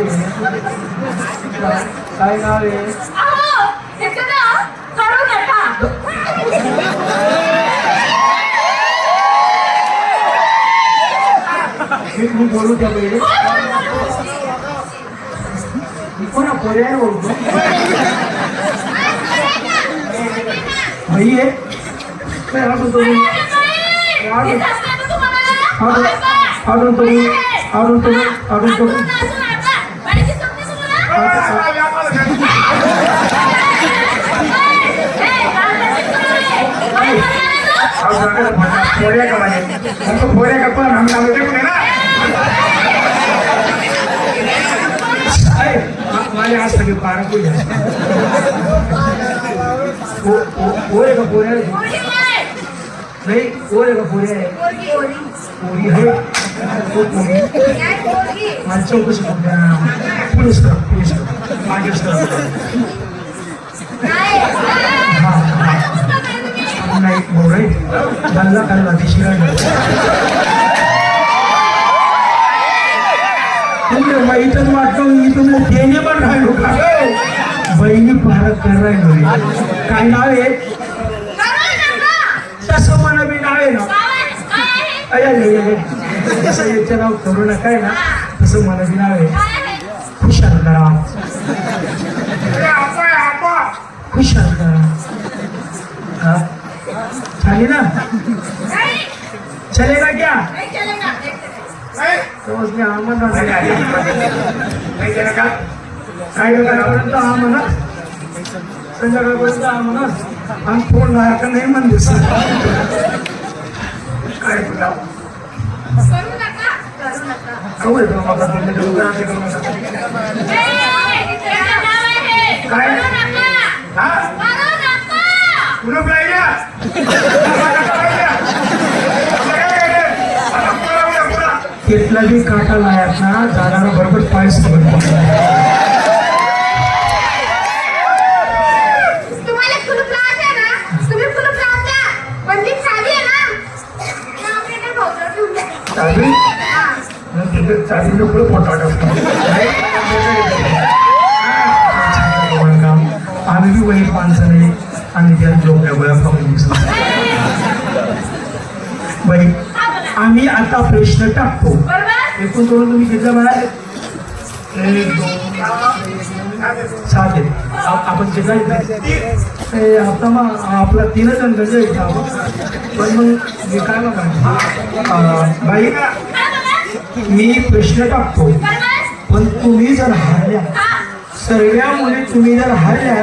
आहे काय- काय नाव आहे अहो, ह्याचं नाव करू नका. मी मी बोलू त्या पहिले मी कोणा पर्याय बोलतो भाई आहे काय आपण तो हे सांगते ना तुम्हाला. आडून ऐका. आडून तो आडून तो आडून तो अजून तुम्हाला. ए, काय करते तुम्ही? काय करते तू? माझ्या आज सगळे बारा कोणी पोरे का पोरे पोरगी आहे. नाही पोरे का पोरे आहे पोरगी, पोरगी. पोरी आहे तो पोरी काय पोरगी? मला चौकशी करून द्या पोलीस करा पोलीस करा मागेच करा? नाही मोरे गल्ला गल्ला दिशिरा तुम्ही माहीतच वाटतो मी तुम्ही देणे पण राहिलो का बहिणी फार करायला काय नाव आहे. तसं मला बी नाव आहे ना? अरे. जसं याचं नाव करू नका ना तसं मला बी नाव आहे काय आहे? खुशाल करा खुशाल करा ना? चलेगा क्या? तो उसने आमन काय करण्यापर्यंत हा म्हणा. संध्याकाळपर्यंत हा म्हणा. आणि फोन नाही म्हणते काय बोला कवय आहे. काय? हा? करू नका. बी काटा लायाचा जाणारा बरोबर पाय सगळं तुम्हाला कुलूप लावायचं आहे ना? तुम्ही कुलूप लावून द्या. पण ती चावी आहे ना? ती आपल्याकडे भोवतीवर ठेवून द्या. चावी हा. तिथे चावी पुढे फोटो टाकतो आम्ही बी वही माणसं नाही आम्ही त्या गोळ्या दिसतो. बाई आम्ही आता प्रश्न टाकतो. एकूण करून तुम्ही किती बाहेर एक सात आहेत आपण किती आहेत? आता मग आपला तीनच अंक जे आहेत पण मग मी काय म्हणा बाई मी प्रश्न टाकतो? पण तुम्ही जर हारल्या. सर्व मुली तुम्ही जर हारल्या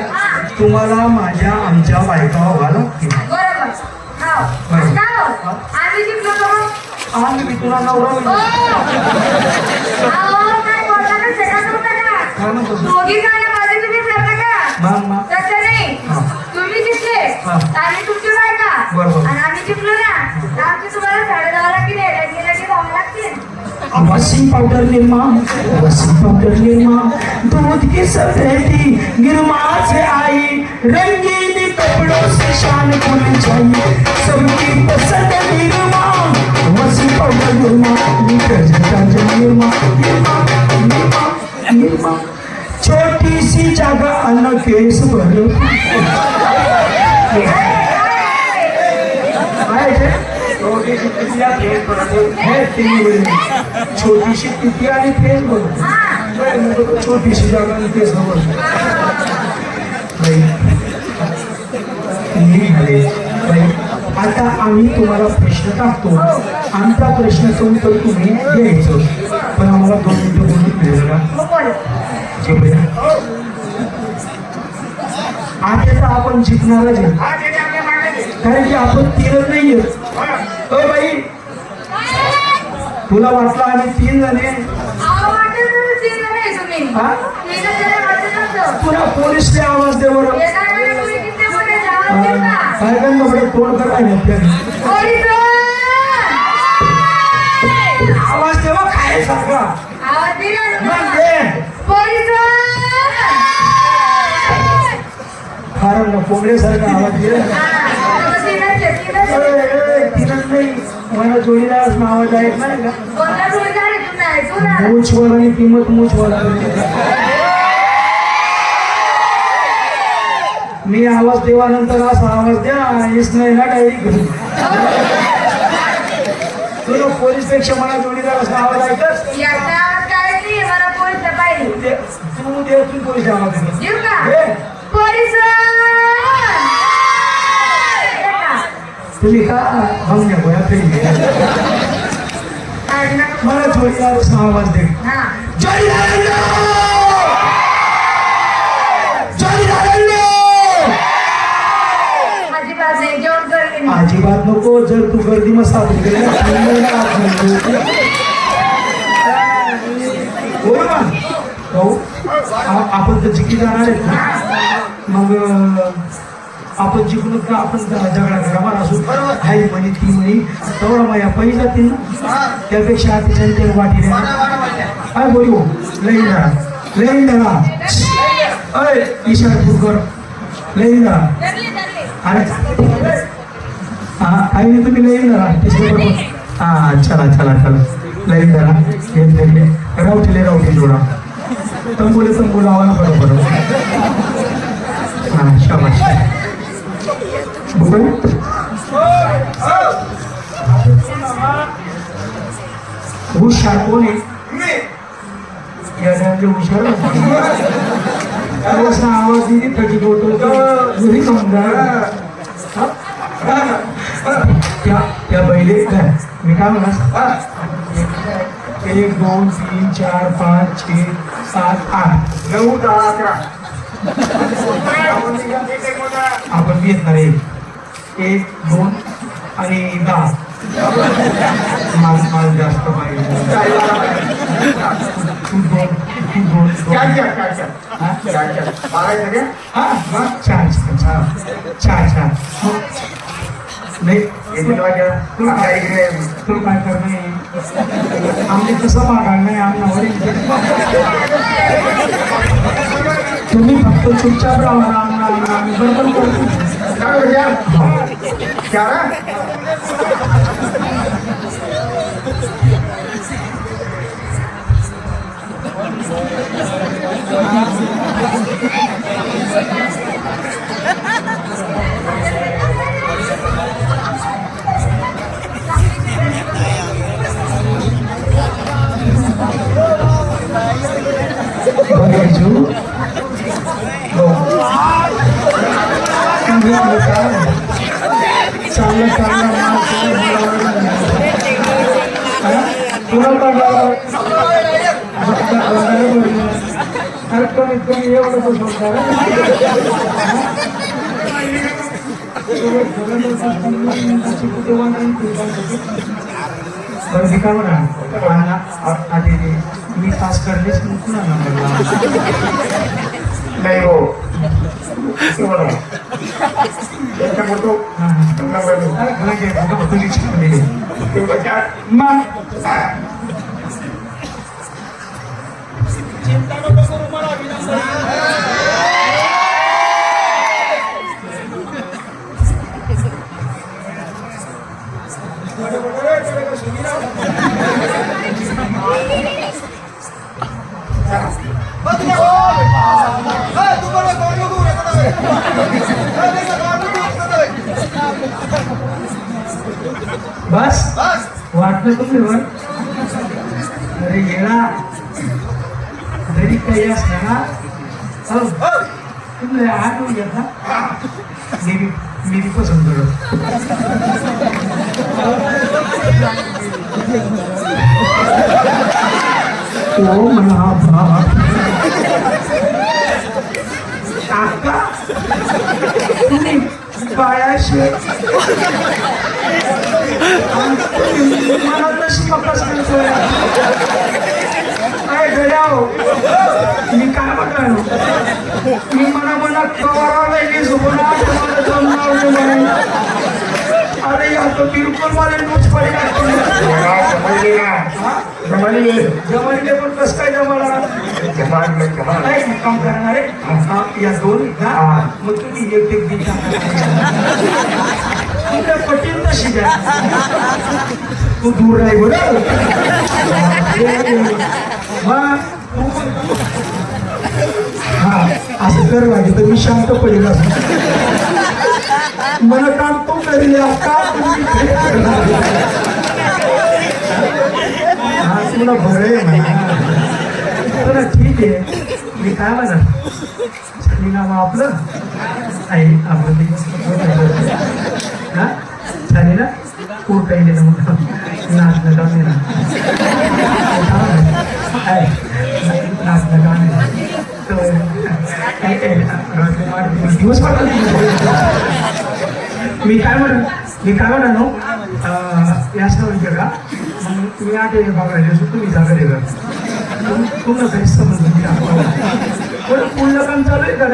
तुम्हाला माझ्या आमच्या बायका व्हायला लागतील? आज मी तुला नवरा तुम्ही जिंकले. आम्ही तुमची बायका. बरोबर. आणि आम्ही जिंकलो ना. आमची तुम्हाला साडे दहा लागतील लगे लगे जावं लागतील washing powder Nirma washing powder Nirma दूध की सफेदी गिरमा से आई रंगीन कपड़ों से शान खुल जाइए सबकी पसंद निरमा वसीम पाउडर निरमा निरमा निरमा निरमा निरमा छोटी सी जगह अन्न केस भरो। काय ते? छोटीशी किती आहे फेस भरतो. हे टीव्ही वर. छोटीशी किती आणि फेस भरतो. बरं, मग तो छोटीशी जागा आणि फेस भरतो. बाई, तुम्ही झाले. बाई, आता आम्ही तुम्हाला प्रश्न टाकतो आमचा प्रश्नाचं उत्तर तुम्ही द्यायचं पण आम्हाला दोन मिनिटं बोलून मिळेल का मग आता आपण जिंकणारच आहे कारण की आपण तीनच नाहीये ओ बाई तुला वाटलं आम्ही तीन जणे. हा? तुला पोलीसने आवाज दे बरं एका वेळेला तुम्ही किती बोलायचे? आवाज देऊ का? बायकांना बरं तोंड करायला आपल्याला! आवाज देवा काय सारखा आवाज दिला ना? फार कोंबड्यासारखा आवाज दे मला जोडीदार आवाज ऐक नाही का कोणता जोडीदार आहे तुझा? तू झालं मूछवाला किंमत मूछवाला मी आवाज देवानंतर असा आवाज द्या हेच नाही ना डायरेक्ट तुला पोलीसपेक्षा मला जोडीदार असा आवाज ऐकत ते- दे तू पोलीस आवाज पोलीस तुम्ही का मला जोडीदार असा आवाज दे. हा! माझी. अजिबात नको जर तू गर्दी मग गेला होय ना. भाऊ आ- आपण तर जिंकी जाणार आहेत ना. मग आपण जिंकलो का आपण झगडा घरावर असू. आई म्हणे ती म्हणे तेवढा माझ्या पै जातील ना त्यापेक्षा अतिशय ते वाटी काय बोलू? लई जरा लई जरा अय इशारा तू कर. लई धरले. अरे. हा आईने तुम्ही लई तिसरीकडून हा चला चला चला. लई जरा हे धरले रावठीले रावठी जोडा. तंबोले तंबोला आवाला बरोबर. हा शाबाश हुशार कोण आहे डायरे हुशार असा आवाज़ दिली थकी होतो घरी समजा त्या बैले काय मी काय म्हणा एक दोन तीन चार पाच छे सात आठ नऊ दहा अकरा आपण बी येणार एक दोन आणि दहा. माल माल जास्त पाहिजे. तू तू. हा? छान छान मग नाही तुला काय तुला काय करणं? आमचे तसं मागायला नाही आम्हाला वडील तुम्ही फक्त आम्हाला आम्हाला आम्ही बरोबर करतो हो. बघायचो हो सोडणार बरं मी काय म्हणा मला आ- आधी मी पास करलेच मग पुन्हा नंबर लावा. नाही हो एवढं. बस। वाटलं तुम्ही वर अरे येणा जरी काही असलं ना हो, तुम्ही आणून घेत ना मी बी मी बी पसंत करत ओ म्हणा बाप काका तुम्ही बाळाशी मला तशी मकस करतोय काय गड्याव मी काय म्हणतो मी मना मना कवारा वेगळी झोपून मला जमणार म्हणायला अरे या तो बिलकुल मला नोच पडला हा, जमली. जमली. जमाने पण कसं काय जमाला जमाल. काय काम करणार आहे हा, या दोन मग तुम्ही एक एक दिन तुमच्या पटीन तशी द्या तू दूर राही बरं हा असं कर लागेल तर मी शांत पडेल असं. मला काम तो करेल का तुम्ही हा तुला बरं म्हणा. ठीक आहे. मी काय म्हणा? मी नाव आपलं. आपलं हा झाले ना? कोट काही दिलं मग नाचलं का मी ना. नाचलं का दिवस मी काय म्हणून मी काय म्हणालो? याच नाव का? मग तुम्ही आठ बघायला तुम्ही जागा दे पूर्ण काही समजलं नाही. बरं काम चालू आहे का